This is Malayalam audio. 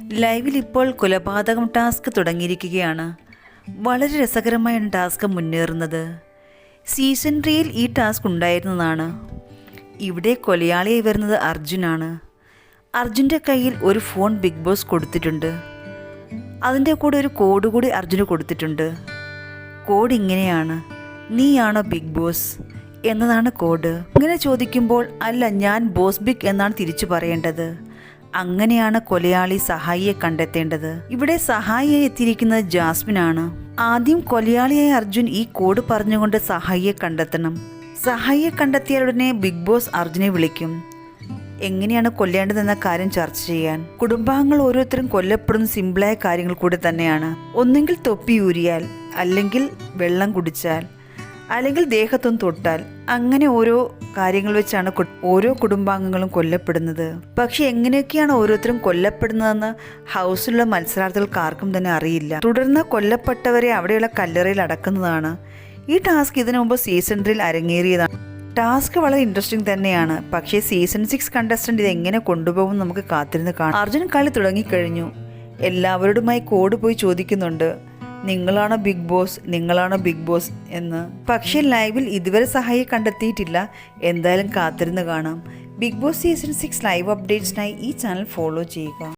ലൈവിൽ ഇപ്പോൾ കൊലപാതകം ടാസ്ക് തുടങ്ങിയിരിക്കുകയാണ്. വളരെ രസകരമായാണ് ടാസ്ക് മുന്നേറുന്നത്. സീസൺ ത്രീയിൽ ഈ ടാസ്ക് ഉണ്ടായിരുന്നതാണ്. ഇവിടെ കൊലയാളിയായി വരുന്നത് അർജുനാണ്. അർജുന്റെ കയ്യിൽ ഒരു ഫോൺ ബിഗ് ബോസ് കൊടുത്തിട്ടുണ്ട്. അതിന്റെ കൂടെ ഒരു കോഡ് കൂടി അർജുന് കൊടുത്തിട്ടുണ്ട്. കോഡ് ഇങ്ങനെയാണ്. നീയാണോ ബിഗ് ബോസ്? എന്നതാണ് കോഡ്. ഇങ്ങനെ ചോദിക്കുമ്പോൾ അല്ല ഞാൻ ബോസ് ബിഗ് എന്നാണ് തിരിച്ചു പറയേണ്ടത്. അങ്ങനെയാണ് കൊലയാളി സഹായിയെ കണ്ടെത്തേണ്ടത്. ഇവിടെ സഹായിയായി എത്തിയിരിക്കുന്നത് ജാസ്മിൻ ആണ് ആദ്യം കൊലയാളിയായ അർജുൻ ഈ കോഡ് പറഞ്ഞുകൊണ്ട് സഹായിയെ കണ്ടെത്തണം. സഹായിയെ കണ്ടെത്തിയ ഉടനെ ബിഗ് ബോസ് അർജുനെ വിളിക്കും. എങ്ങനെയാണ് കൊല്ലേണ്ടതെന്ന കാര്യം ചർച്ച ചെയ്യാൻ. കുടുംബാംഗങ്ങൾ ഓരോരുത്തരും കൊല്ലപ്പെടുന്ന സിമ്പിളായ കാര്യങ്ങൾ കൂടെ തന്നെയാണ്. ഒന്നെങ്കിൽ തൊപ്പി ഊരിയാൽ അല്ലെങ്കിൽ വെള്ളം കുടിച്ചാൽ. അല്ലെങ്കിൽ ദേഹത്തൊന്ന് തൊട്ടാൽ. അങ്ങനെ ഓരോ കാര്യങ്ങൾ വെച്ചാണ് ഓരോ കുടുംബാംഗങ്ങളും കൊല്ലപ്പെടുന്നത്. പക്ഷെ എങ്ങനെയൊക്കെയാണ് ഓരോരുത്തരും കൊല്ലപ്പെടുന്നതെന്ന് ഹൗസിലുള്ള മത്സരാർത്ഥികൾക്ക് ആർക്കും തന്നെ അറിയില്ല. തുടർന്ന് കൊല്ലപ്പെട്ടവരെ അവിടെയുള്ള കല്ലറയിൽ അടക്കുന്നതാണ്. ഈ ടാസ്ക് ഇതിനു മുമ്പ് സീസൺ ത്രീയിൽ അരങ്ങേറിയതാണ്. ടാസ്ക് വളരെ ഇൻട്രസ്റ്റിംഗ് തന്നെയാണ്. പക്ഷേ സീസൺ സിക്സ് കണ്ടസ്റ്റന്റ് ഇത് എങ്ങനെ കൊണ്ടുപോകും നമുക്ക് കാത്തിരുന്ന് കാണാം. അർജുൻ കളി തുടങ്ങിക്കഴിഞ്ഞു. എല്ലാവരോടുമായി കോഡ് പോയി ചോദിക്കുന്നുണ്ട്. നിങ്ങളാണോ ബിഗ് ബോസ് നിങ്ങളാണ് ബിഗ് ബോസ് എന്ന്. പക്ഷേ ലൈവിൽ ഇതുവരെ സഹായി കണ്ടെത്തിയിട്ടില്ല. എന്തായാലും കാത്തിരുന്ന് കാണാം. Big Boss season six live അപ്ഡേറ്റ്സിനായി ഈ ചാനൽ ഫോളോ ചെയ്യുക.